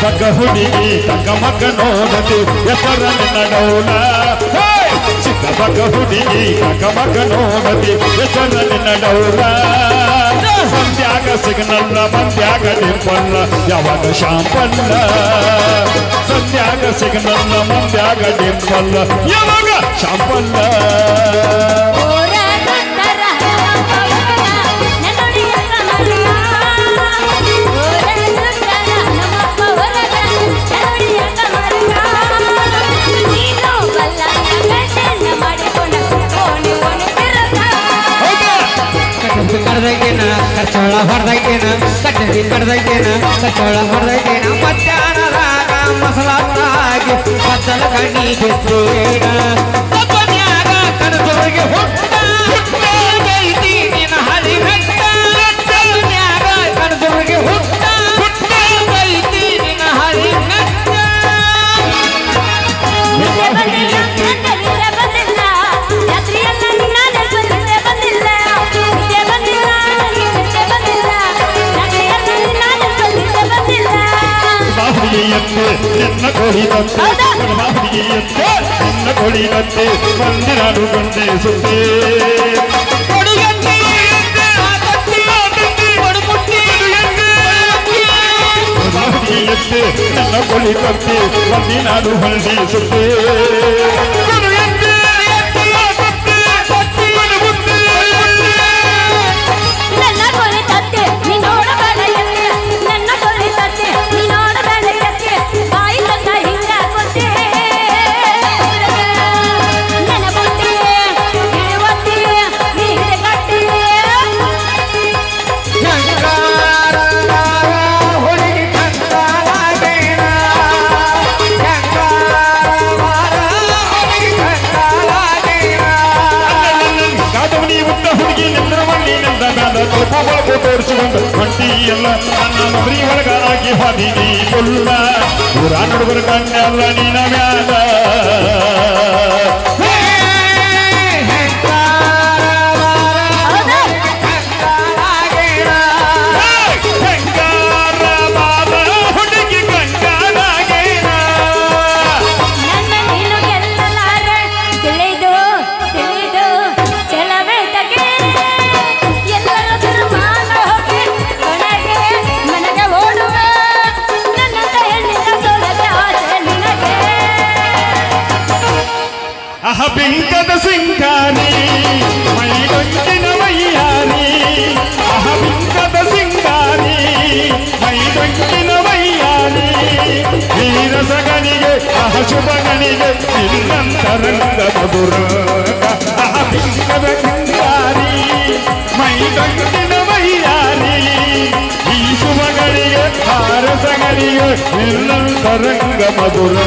ಪಕ್ಕ ಹುಡುಗಿ ತಕ್ಕ ಮಕ್ಕ ನೋಡದು ಎತ್ತರ ನಿನ್ನ ಡೌಲ ಹೇ! ಚಿಕ್ಕ ಪಕ್ಕ ಹುಡುಗಿ ತಕ್ಕ ಮಕ್ಕ ನೋಡದು ಎತ್ತರ ನಿನ್ನ ಡೌಲ ಸಂಧ್ಯಾಗ ಸಿಗ್ನಲ್ಲ ಮಂದ್ಯಾಗ ನಿರ್ಬಲ್ಲ ಯಾವಾಗ ಶಾಂಪಲ್ಲ ಸಂಧ್ಯಾಗ ಸಿಗ್ನಲ್ಲ ಮಂದ್ಯಾಗ ನಿರ್ಬಲ್ಲ ಯಾವಾಗ? ಶಾಂಪಲ್ಲ ಕಟ್ಟಡಿ ಕಡ್ದೈತೇನ ಕಚ್ಚೋಳ ಹೊಡೆದೈತೇನ ಮಧ್ಯಾಹ್ನದಾಗ ಮಸಲಾಗಿ ಬಚ್ಚಲ ಕಣ್ಣಿ சுட்டு நல்ல பொலி கட்டி வண்டி நாடு வண்டி சுட்டு ಆಗಿ ಹಾದಿನಿ ಕೊಲ್ಲ ಊರ ನಡುವರ ಕಣ್ಣೆಲ್ಲ ನಿನ್ನ రంగ మధురారి మై దంగిన మయ్యారి ఈ శుభగడియ హారసగడియ నిరంతరంగ మధురా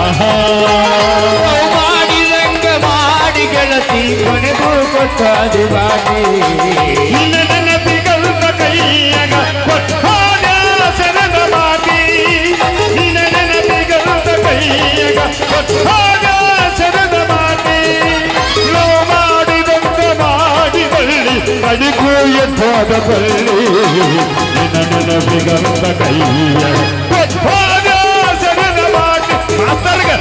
ಆಹಾ ಆಹಾ ಮಾಡಿದಂಗ ಮಾಡಿ ಗೆಳತಿ ಕೊನೆಗೂ ಕೊಟ್ಟಾದು ಬಾಟಿ ನಿನ್ನ ನೆನಪಿಗಲ್ದ ಕೈಯಗ ಕೊಟ್ಟಾಗ ಸೆರದ ಮಾತಿ ನಿನ್ನ ನೆನಪಿಗಲ್ದ ಕೈಯಗ ಕೊಟ್ಟಾಗ ಸೆರದ ಮಾತಿ ಲೋ ಮಾಡಿದಂತ ಮಾಡಿ ಬಳ್ಳಿ ಅಡಿಗೂ ಎದ್ದಾದ ಬಳ್ಳಿ ನಿನ್ನ ನೆನಪಿಗಲ್ದ ಕೈಯಗ ಕೊಟ್ಟಾಗ அஸ்தருங்க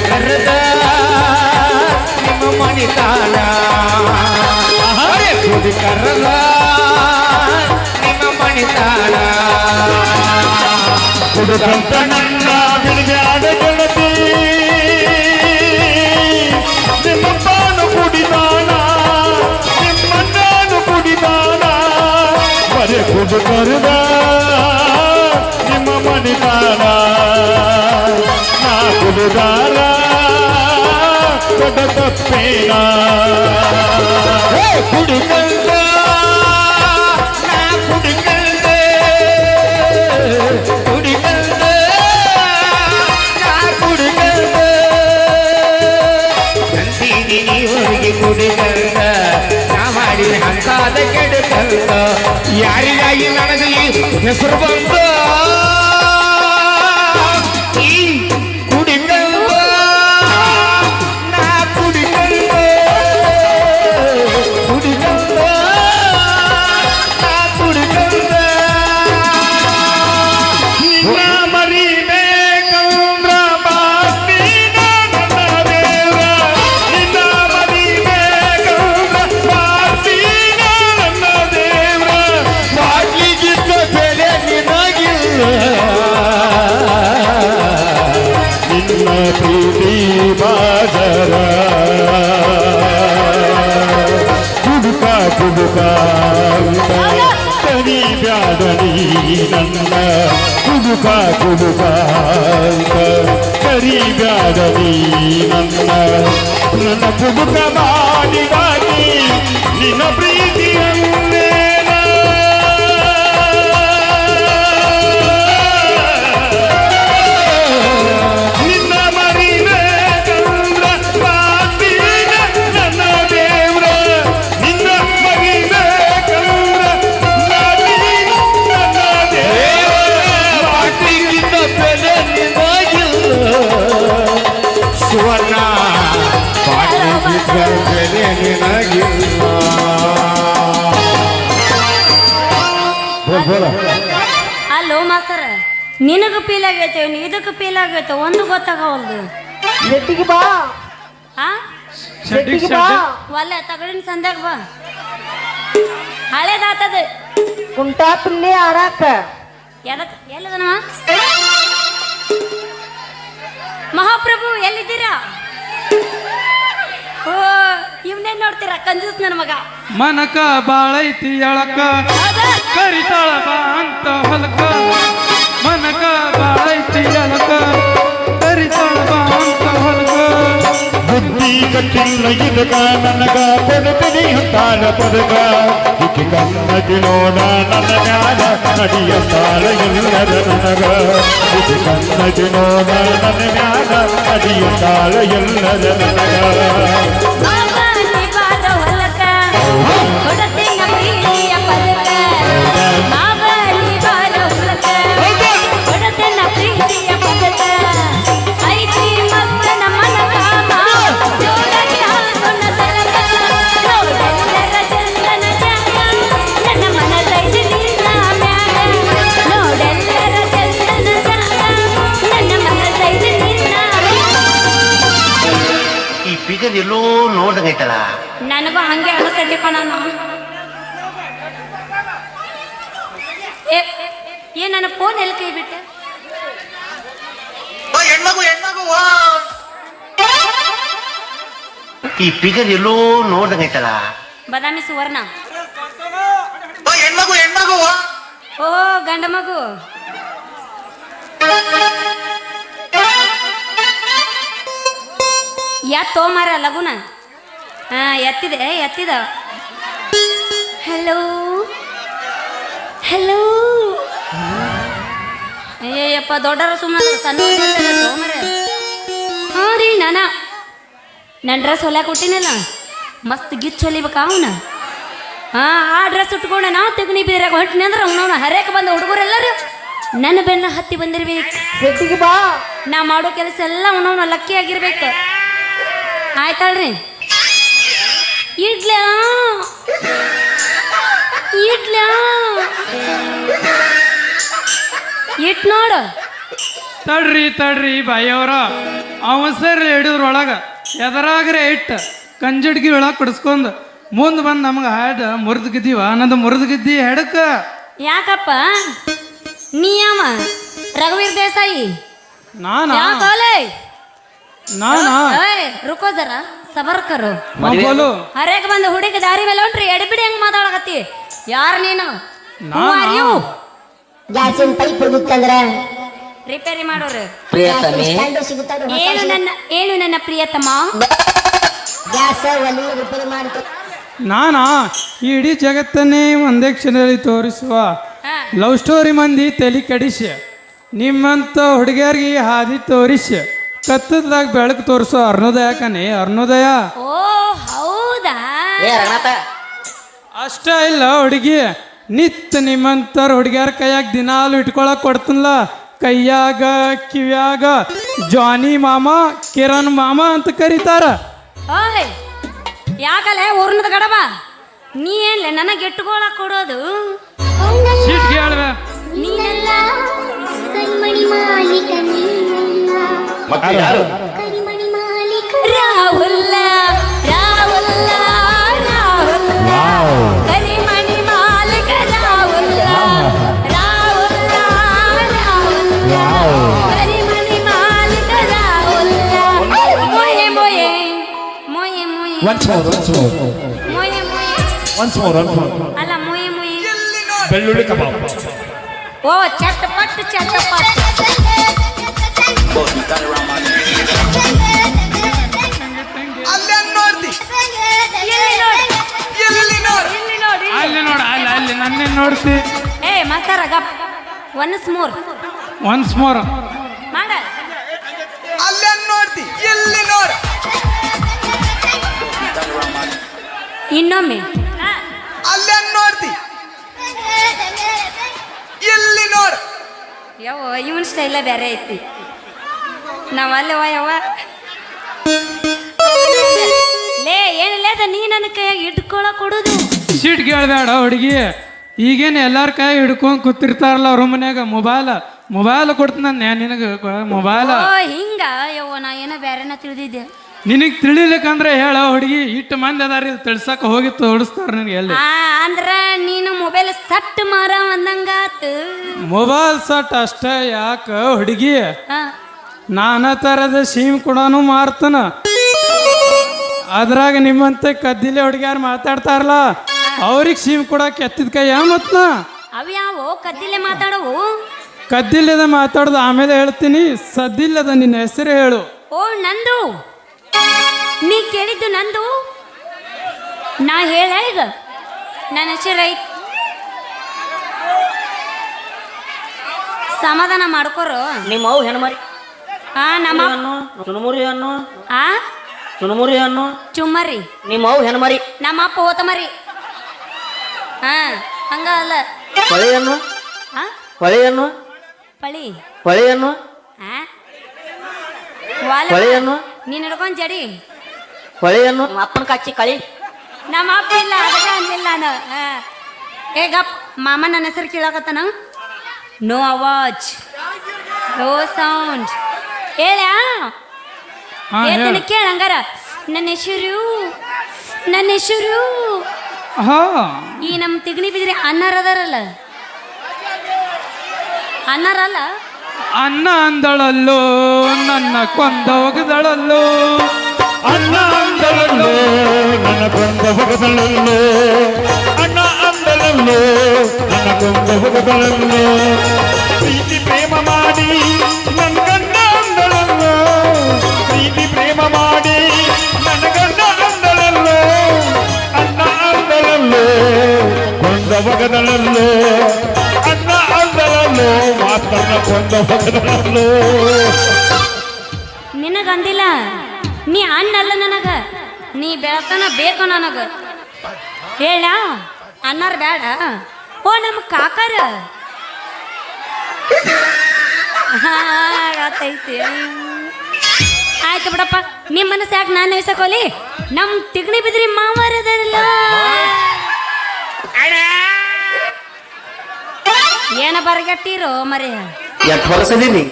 ಕರೆದ ನಿಮ್ಮ ಮಣಿತಾಳ ಕುದಿ ಕರೆದ ನಿಮ್ಮ ಮಣಿತಾಳ ನಿಮ್ಮ ದೊಡ್ಡ ತಪ್ಪೇನ ಏ ಕುಡಿಕಂದ ನಾ ಕುಡಿಕಂದ ಕುಡಿಕಂದ ನಾ ಕುಡಿಕಂದ ಅಂತೀನಿ ನೀವರಿಗೆ ಕುಡಿಕಂದ ನಾ ಮಾಡಿದ ಹಂಗಾದ ಕೆಡಕಂದ ಯಾರಿಗಾಗಿ ನನಗೆ ಈ ಹೆಸರು ಬಂದ ಅಂತ ನೀ ನನ್ನ ನನ್ನ ಪುಡುಕ ಮಾಡಿದಾಗಿ ಅಲ್ಲೋ ಮಾಸ್ತರ ನಿನಗ ಫೀಲ್ ಆಗೈತೆ ಇದಕ್ಕ ಫೀಲ್ ಆಗೈತೆ ಒಂದು ಗೊತ್ತಾಗವಲ್ದು. ಜಟ್ಟಿಗೆ ಬಾ. ಹಾ ಜಟ್ಟಿಗೆ ಬಾ. ಒಲ್ಲೆ ತಗಡಿನ ಸಂದ್ಯಾಗ ಬಾ. ಹಳೇದಾತದ. ಕುಂಟಾ ತುಂಬಿ ಆಡಾಕ ಎದಕ್ ಎಲ್ಲದನ ಮಹಾಪ್ರಭು ಎಲ್ಲಿದ್ದೀರಾ? ಓ ಇವನ್ನೇ ನೋಡ್ತೀರಾ? ಕಂಜೂಸ್ ನನ್ನ ಮಗ. ಮನಕ ಬಾಳೈತಿ ಎಳಕ ಕರಿತಾಳ ಬಾ ಅಂತ ಹೊಲಕ. ಮನಕ ಬಾಳೈತಿ ಎಳಕ ಕರಿತಾಳ ಬಾ ಅಂತ ಹೊಲಕ. ಬುದ್ಧಿ ಕಟ್ಟಿಲ್ಲ ಇದಕ ನನಗ ಕೊಡುತ್ತೀನಿ ಅಂತಾಳ ಪದಕ. ಇಕ್ಕಿ ಕನ್ನಡಿ ನೋಡ ನನ್ನ ಮ್ಯಾಲ ನಡಿಯಂತಾಳ ಇಲ್ಲದ ನನಗ. ಇಕ್ಕಿ ಕನ್ನಡಿ ನೋಡ ನನ್ನ ಮ್ಯಾಲ ನಡಿಯಂತಾಳ ಎಲ್ಲರ ನನಗ. ಕೊಡತಿನ ಫಿಗರ್ ಎಲ್ಲೋ ನೋಡ್ದಂಗೈತಲ್ಲ. ನನಗೂ ಹಂಗೆ ಅನಿಸ್ತೈತಿಪ್ಪ ನಾನು ಏ ಏ ನನ್ನ ಫೋನ್ ಎಲ್ಲಿ ಕೈ ಬಿಟ್ಟೆ? ಹೆಣ್ಮಗು ಹೆಣ್ಮಗು ಈ ಫಿಗರ್ ಎಲ್ಲೋ ನೋಡ್ದಂಗೈತಲ್ಲ. ಬದಾಮಿ ಸುವರ್ಣ. ಹೆಣ್ಮಗು ಹೆಣ್ಮಗು ಓ ಗಂಡ ಮಗು. ಎತ್ತೋ ಮಾರ ಲಗುನ? ಹಾ ಎತ್ತಿದೆ ಎತ್ತಿದ. ಹಲೋ ಹಲೋ ಅಯ್ಯಪ್ಪ ದೊಡ್ಡರ ಸುಮ್ಮನೆ ಸಣ್ಣ ಹ್ಞೂ ರೀ ನಾನ. ನನ್ನ ಡ್ರೆಸ್ ಹೊಲ್ಯಾಕ ಕೊಟ್ಟಿನಲ್ಲ ಮಸ್ತ್ ಗಿಚ್ಚು ಹೊಲಿಬೇಕ ಅವನ. ಹಾ ಆ ಡ್ರೆಸ್ ಉಟ್ಕೊಂಡು ನಾವು ತೆಗ್ನಿ ಬೀರಾಗ ಹೊಟ್ಟಿನಿ ಅಂದ್ರೆ ಅವನವನ ಹರ್ಯಾಕ ಬಂದ ಹುಡುಗರೆಲ್ಲರೂ ನನ್ನ ಬೆನ್ನ ಹತ್ತಿ ಬಂದಿರ್ಬೇಕು. ಬಾ? ನಾ ಮಾಡೋ ಕೆಲಸ ಎಲ್ಲ ಅವನವನ ಲಕ್ಕಿ ಆಗಿರ್ಬೇಕು. ಆಯ್ತಲ್ರಿ ಇಡ್ಲ? ಇಡ್ಲ? ಇಟ್ ನೋಡು. ತಡ್ರಿ ತಡ್ರಿ ಬಾಯಿಯವರ. ಅವಸರ ಹಿಡಿದ್ರ ಒಳಗ. ಎದರಾಗ್ರೆ ಇಟ್ಟು. ಕಂಜಡ್ಗಿ ಒಳಗೆ ಕುಡಿಸ್ಕೊಂದು ಮುಂದೆ ಬಂದು ನಮ್ಗೆ ಗಿದ್ದೀವ. ಮುರಿದ್ಗಿದ್ದೀವ ಅನ್ನೋದು ಮುರಿದ್ಗಿದ್ದಿ ಹೆಡಕ? ಯಾಕಪ್ಪ? ನೀ ರಘುವೀರ್ ದೇಸಾಯಿ? ನಾನು? ಯಾಕೋಲೆ ನಾನಾ? ಏಯ್ ರುಕೋ ಜರ ಸಬರ್ ಕರು ಮದ್ವೆ- ಬೋಲು ಹರೇಕ್ ಬಂದ ಹುಡುಗಿ ದಾರಿ ಮೇಲೆ ಹೊಂಟ್ರಿ ಎಡಬಿಡಿ ಹೆಂಗ್ ಮಾತಾಡಕತ್ತಿ. ಯಾರ್ ನೀನು? Who are you? ನಾನಾ ಗ್ಯಾಸಿನ ಪೈಪ್ ಹುಡುಕ್ತಂದ್ರ ರಿಪೇರಿ ಮಾಡೋರು. ಪ್ರಿಯತಮೆ. ಏನು ನನ್ನ ಏನು ನನ್ನ ಪ್ರಿಯತಮ? ಗ್ಯಾಸ್ ಒಲಿ ರಿಪೇರಿ ಮಾಡ್ತು ನಾನಾ? ಈ ಇಡೀ ಜಗತ್ತನ್ನೇ ಒಂದೇ ಕ್ಷಣದಲ್ಲಿ ತೋರಿಸುವ ಲವ್ ಸ್ಟೋರಿ ಮಂದಿ ತಲೆ ಕೆಡಿಸಿ. ನಿಮ್ಮಂಥ ಹುಡುಗಿಯರಿಗೆ ಹಾದಿ ತೋರಿಸಿ. ಕತ್ತದಾಗ ಬೆಳಕು ತೋರಿಸೋ ಅರ್ಣೋದಯ ಕಣೆ ಅರ್ಣೋದಯ. ಓ ಹೌದಾ? ಏ ರಂಗನಾಥ. ಅಷ್ಟ ಇಲ್ಲ ಹುಡುಗಿ. ನಿತ್ ನಿಮ್ಮಂತರ ಹುಡುಗಿಯರ ಕೈಯಾಗ ದಿನಾಲು ಇಟ್ಕೊಳಕ್ ಕೊಡ್ತನಲ್ಲ ಕೈಯಾಗ ಕಿವ್ಯಾಗ ಜಾನಿ ಮಾಮ ಕಿರಣ್ ಮಾಮ ಅಂತ ಕರೀತಾರ. ಓಯ್ ಯಾಕಲೆ ಊರ್ನದ ಗಡಬ? ನೀ ಏನ್ಲೆ ನನಗೆ ಇಟ್ಕೊಳಕ್ ಕೊಡೋದು? ಮತ್ತೆ ಯಾರು? ರಾಹುಲ್ಲ ರಾಹುಲ್ಲ ರಾಹುಲ್ಲ. ಕರಿಮಣಿ ಮಾಲೀಕ ರಾಹುಲ್ಲ ರಾಹುಲ್ಲ ರಾಹುಲ್ಲ. ಕರಿಮಣಿ ಮಾಲೀಕ ರಾಹುಲ್ಲ. ಮೊಯೆ ಮೊಯೆ ಮೊಯೆ ಮೊಯೆ. ಒನ್ಸ್ ಮೋರ್ ಒನ್ಸ್ ಮೋರ್ ಮೊಯೆ ಮೊಯೆ. ಒನ್ಸ್ ಮೋರ್ ಒನ್ಸ್ ಮೋರ್ ಅಲ್ಲ ಮೊಯೆ ಮೊಯೆ. ಬೆಳ್ಳುಳ್ಳಿ ಕಬಾಬ್. ಓ ಚಟ್ಪಟ್ ಚಟ್ಪಟ್. ಎಲ್ಲಿ ಒನ್ಸ್ ಮೋರ್ ಒನ್ಸ್ ಮೋರ್ ಮಾಡ. ಅಲ್ಲೇನ್ ನೋಡ್ತಿ ಎಲ್ಲಿ ನೋಡು. ಇನ್ನೊಮ್ಮೆ. ಹಾ. ಅಲ್ಲೇನ್ ನೋಡ್ತಿ. ಎಲ್ಲಿ ನೋಡು. ಯವ್ವ ಇವನ್ ಸ್ಟೈಲ ಬೇರೆ ಐತಿ. ನಾವಲ್ಲವ ಯಾವ ಲೇ ಏನಿಲ್ಲ ಅದ ನೀ ನನ್ನ ಕೈಯಾಗ ಹಿಡ್ಕೊಳ ಕೊಡುದು. ಸೀಟ್ ಕೇಳಬೇಡ ಹುಡುಗಿ. ಈಗೇನು ಎಲ್ಲಾರ ಕೈ ಹಿಡ್ಕೊಂಡು ಕೂತಿರ್ತಾರಲ್ಲ ಅವ್ರ ಮನ್ಯಾಗ? ಮೊಬೈಲ್. ಮೊಬೈಲ್ ಕೊಡ್ತೀನಿ ನಿನಗೆ ಮೊಬೈಲ್. ಓ ಹಿಂಗ? ಯವ್ವ ನಾ ಏನೋ ಬೇರೆನ ತಿಳಿದಿದ್ದೆ. ನಿನಗೆ ತಿಳಿಲಿಕ್ಕಂದ್ರೆ ಹೇಳ ಹುಡುಗಿ ಇಟ್ಟು ಮಂದಿ ಅದಾರ ಇಲ್ಲಿ ತಿಳ್ಸಕ್ಕೆ ಹೋಗಿ ತೋಡಿಸ್ತಾರ ನಿನಗೆ ಎಲ್ಲಿ? ಆ ಅಂದ್ರ ನೀನು ಮೊಬೈಲ್ ಸಟ್ ಮಾರ ಅಂದಂಗಾತು. ಮೊಬೈಲ್ ಸಟ್ ಅಷ್ಟೇ ಯಾಕ ಹುಡುಗಿ? ನಾನಾ ಥರದ ಸೀಮ್ ಕೂಡನು ಮಾರ್ತನ. ಅದ್ರಾಗ ನಿಮ್ಮಂತೆ ಕದ್ದಿಲೆ ಹುಡುಗಿಯಾರು ಮಾತಾಡ್ತಾರಲ್ಲ? ಅವ್ರಿಗೆ ಸೀಮ್ ಕೊಡಕ್ಕೆ ಎತ್ತಿದ ಕೈ ಮತ್ನ? ಅವು ಕದ್ದಿಲ್ಲ ಕದ್ದಿಲೆ ಮಾತಾಡವು? ಕದ್ದಿಲ್ಲದ ಮಾತಾಡೋದು ಆಮೇಲೆ ಹೇಳ್ತೀನಿ ಸದ್ದಿಲ್ಲದ ನಿನ್ನ ಹೆಸರು ಹೇಳು. ಓ ನಂದು? ನೀ ಕೇಳಿದ್ದು ನಂದು? ನಾ ಹೇಳ ಈಗ. ನನ್ನ ಹೆಸರು ಐತ್ ಸಮಾಧಾನ ಮಾಡ್ಕೊರು. ನಿಮ್ಮ ಅವು ಹೆಣ್ಮರಿ ಆ ನಮ್ಮ ಚುನಮುರಿ ಸುನುಮುರಿ ಅನ್ನು ಆ? ಚುನಮುರಿ ಅನ್ನು. ಚುಮ್ಮರಿ. ನಿಮ್ಮ ಅವು ಹೆಣ್ಮರಿ ನಮ್ಮ ಅಪ್ಪ ಹೋತಮರಿ ಹಾ ಹಂಗ ಅಲ್ಲ. ಹೊಳೆಯನ್ನು? ಆ? ಹೊಳೆಯನ್ನು? ಪಳಿ. ಹೊಳೆಯನ್ನು? ಆ? ವಾಲ ಹೊಳೆಯನ್ನು? ನೀನ್ ಹಿಡ್ಕೊಂಡ್ ಜಡಿ. ಹೊಳೆಯನ್ನು? ನಿಮ್ಮ ಅಪ್ಪನ ಕಚ್ಚಿ ಕಳಿ. ನಮ್ಮ ಅಪ್ಪ ಇಲ್ಲ ಅದಕ್ಕೆ ಅನ್ಲಿಲ್ಲ ನಾನು. ಹಾ. ಏ ಗಪ್ ಮಾಮ ನನ್ನ ಹೆಸರು ಕೇಳಕತ್ತಾನ? ನೋ ಅವಾಜ್ ನೋ ಸೌಂಡ್. ಹೇಳ್ಯಾ ಹಾ ಹೇಳ್ತೀನಿ ಹೇಳ. ಕೇಳ ಹಂಗಾರ. ನನ್ನ ಹೆಸರು ನನ್ನ ಹೆಸರು ಹಾ ಈ ನಮ್ಮ ತಿಗಣಿ ಬಿದ್ರಿ ಅನ್ನಾರ ಅದಾರಲ್ಲ. ಅನ್ನಾರಲ್ಲ ಅನ್ನ ಅಂದಳಲ್ಲೋ ನನ್ನ ಕೊಂದ ಒಗದಳಲ್ಲೋ. ಅನ್ನ ಅಂದಳಲ್ಲೋ ನನ್ನ ಕೊಂದ ಹೋಗದಳಲ್ಲೋ ಅನ್ನ ಅಂದಳಲ್ಲೋ ನನ್ನ ಕೊಂದ ಹೋಗದಳಲ್ಲೋ ಪ್ರೀತಿ ಪ್ರೇಮ ಮಾಡಿ ನನ್ನ ಕಂಡ ಅಂದಳಲ್ಲೋ. ಪ್ರೀತಿ ಪ್ರೇಮ ಮಾಡಿ ಹೊಗದಳಲ್ಲೋ ಅನ್ನ ಅಂದಳಲ್ಲೋ ಮಾತನ್ನ ಕೊಂದ ಹೊಗದಳಲ್ಲೋ ನಿನಗಂದಿಲ್ಲ ನೀ ಅಣ್ಣಲ್ಲ ನನಗ ನೀ ಬೆಳತನ ಬೇಕು ನನಗ. ಹೇಳ ಅನ್ನಾರ ಬೇಡ ಓ ನಮ್ಮ ಕಾಕಾರ. ಗೊತ್ತೈತಿ. ಆಯ್ತು ಬಿಡಪ್ಪ ನಿಮ್ಮ ಮನಸ್ಸು ಯಾಕೆ ನಾನು ಎಸಕೋಲಿ ನಮ್ಮ ತಿಗಣಿ ಬಿದ್ರಿ ಮಾವಾರದಲ್ಲ. ಏನ ಬರಗಟ್ಟಿರೋ ಮರಿ ಎಷ್ಟು ಹೊಲಸದೀನಿ?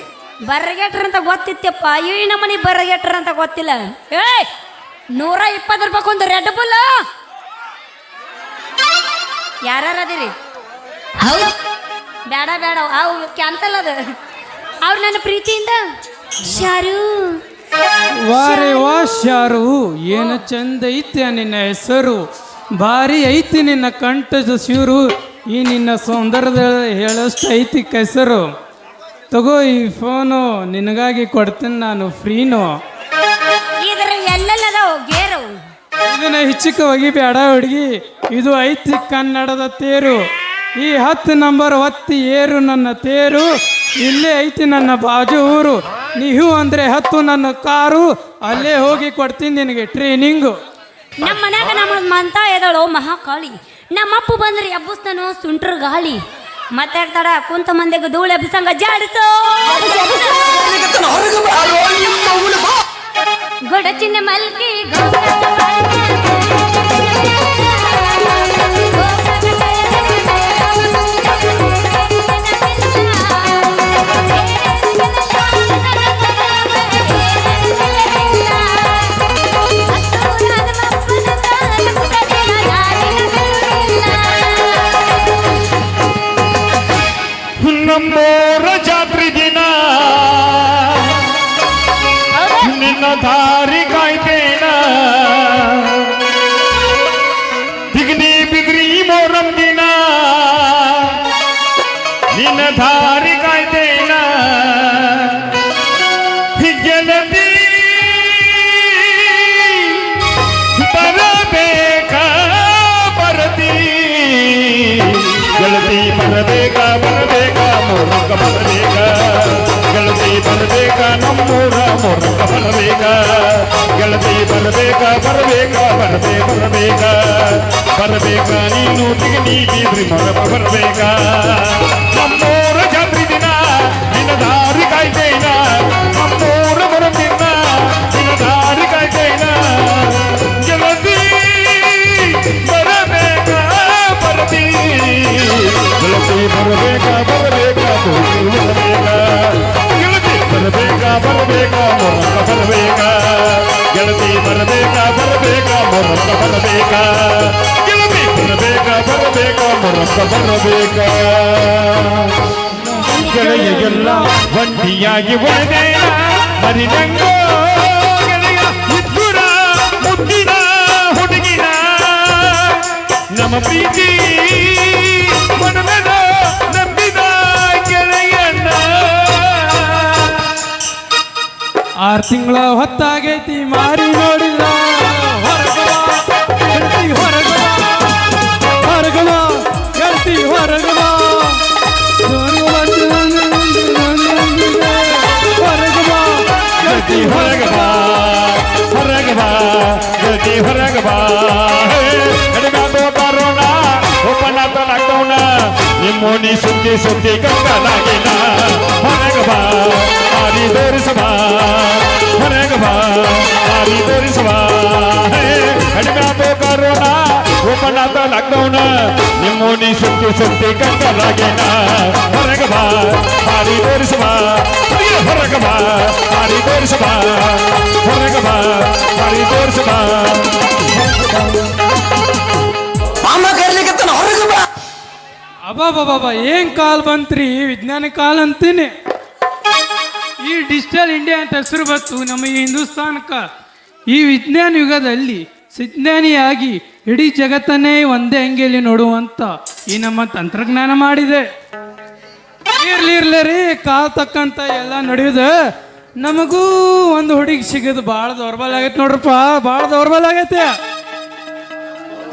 ಬರಗೆಟ್ರ ಅಂತ ಗೊತ್ತಿತ್ತಪ್ಪ ಈ ನಮ್ಮನಿ ಬರಗೆಟ್ರ ಅಂತ ಗೊತ್ತಿಲ್ಲ. ಏಯ್ ನೂರ ಇಪ್ಪತ್ತು ರೂಪಾಯಿ ಒಂದು ರೆಡ್ ಬುಲ್ ಯಾರ್ಯಾರು ಅದಿರಿ? ಹೌದು. ಬೇಡ ಬೇಡ ಅವು ಕ್ಯಾನ್ಸಲ್ ಅದು. ಅವ್ರು ನನ್ನ ಪ್ರೀತಿಯಿಂದ? ಶಾರು. ವಾರೆ ವಾ ಶಾರು. ಏನು ಚಂದ ಐತಿ ನಿನ್ನ ಹೆಸರು. ಭಾರಿ ಐತಿ ನಿನ್ನ ಕಂಠದ ಶಿವರು ಈ ನಿನ್ನ ಸೌಂದರ್ಯದ ಹೇಳೋಷ್ಟು ಐತಿ ಕೆಸರು. ತಗೋ ಈ ಫೋನು ನಿನಗಾಗಿ ಕೊಡ್ತೀನಿ ನಾನು ಫ್ರೀನು ಇದ್ರ ಗೇರು. ಇದನ್ನ ಹೆಚ್ಚಿಕ ಬೇಡ ಹುಡುಗಿ. ಇದು ಐತಿ ಕನ್ನಡದ ತೇರು. ಈ ಹತ್ತು ನಂಬರ್ ಒತ್ತಿ ಏರು ನನ್ನ ತೇರು. ಇಲ್ಲೇ ಐತಿ ನನ್ನ ಬಾಜು ಊರು. ನೀವು ಅಂದ್ರೆ ಹತ್ತು ನನ್ನ ಕಾರು. ಅಲ್ಲೇ ಹೋಗಿ ಕೊಡ್ತೀನಿ ನಿನಗೆ ಟ್ರೈನಿಂಗು ನಮ್ಮ ಮನ್ಯಾಗ ನಮ್ಮ ಮಂತ ಎದಳು ಮಹಾಕಾಳಿ. ನಮ್ಮಪ್ಪ ಬಂದ್ರೆ ಎಬ್ಬಿಸ್ತಾನು ಸುಂಟ್ರ ಗಾಳಿ ಮತ್ತೆ ತಡ ಕುಂತ ಮಂದಿಗೆ ಧೂಳು ಎಬ್ಬಿಸಂಗ ಜಾಡಿಸೋ ಗೊಡಚಿನ ಮಲ್ಕಿ ಮಲ್ಕಿ. ಮೊರಕ ಬರಬೇಕ. ಗೆಳತಿ ಬರಬೇಕ ನಮ್ಮೂರ ಮೊರಕ ಬರಬೇಕ. ಗೆಳತಿ ಬರಬೇಕ ಬರಬೇಕ ಬರಬೇ ಬರಬೇಕ. ಬರಬೇಕ ನೀನು ಬೀದ್ರಿ ಮೊರಕ ಬರಬೇಕ. ನಮ್ಮೂರ ಮೊರಕ ಬರಬೇಕ ಗೆಳೆಯ ಎಲ್ಲ ಒಂಟಿಯಾಗಿ ಒಡೆದೇನ ಮರಿದಂಗೋ ಗೆಳೆಯ ಇಬ್ಬರ ಮುದ್ದಿನ ಹುಡುಗಿನ. ನಮ್ಮ ಪ್ರೀತಿ ನಂಬಿದ ಗೆಳೆಯನ್ನ ಆರು ತಿಂಗಳ ಹೊತ್ತಾಗೈತಿ ಮಾರಿ. ನಿಮ್ಮೋನಿ ಸುತ್ತಿ ಸುತ್ತಿ ಕಂಗಲಾಗಿಲ್ಲ ಹೊರಗ ಬಾ ಆರಿ ತೋರಿಸ ಹೊರಗ ಬಾ ಆರಿ ತೋರಿಸ ಬಾ ಕಡಿಮೆ ಬರೋಣ ಓಪನ್ ಆತ ಲಾಕ್ಡೌನ್ ನಿಮ್ಮೋನಿ ಸುತ್ತಿ ಸುತ್ತಿ ಕಂಗಲಾಗಿಲ್ಲ ಹೊರಗ ಬಾ ಆರಿ ತೋರಿಸ ಹೊರಗ ಬಾ ಆರಿ ತೋರಿಸ ಹೊರಗ ಬಾ ಆರಿ ತೋರಿಸ ಅಬ್ಬಾಬಾಬಾ ಏನ್ ಕಾಲ್ ಬಂತ್ರಿ? ವಿಜ್ಞಾನ ಕಾಲ್ ಅಂತೀನಿ. ಈ ಡಿಜಿಟಲ್ ಇಂಡಿಯಾ ಅಂತ ಹೆಸರು ಬಂತು ನಮ್ಮ ಈ ಹಿಂದೂಸ್ತಾನಕ್ಕ. ಈ ವಿಜ್ಞಾನ ಯುಗದಲ್ಲಿ ವಿಜ್ಞಾನಿಯಾಗಿ ಇಡೀ ಜಗತ್ತನ್ನೇ ಒಂದೇ ಅಂಗೇಲಿ ನೋಡುವಂತ ಈ ನಮ್ಮ ತಂತ್ರಜ್ಞಾನ ಮಾಡಿದೆ. ಇರ್ಲಿ ಇರ್ಲಿ ರೀ, ಕಾಲ್ ತಕ್ಕಂತ ಎಲ್ಲ ನಡೆಯುದು. ನಮಗೂ ಒಂದು ಹುಡುಗಿ ಸಿಗೋದು ಭಾಳ ದೌರ್ಬಲ್ಯ ಆಗೈತೆ ನೋಡ್ರಪ್ಪ ಭಾಳ ದೌರ್ಬಲ್ಯ ಆಗೈತೆ.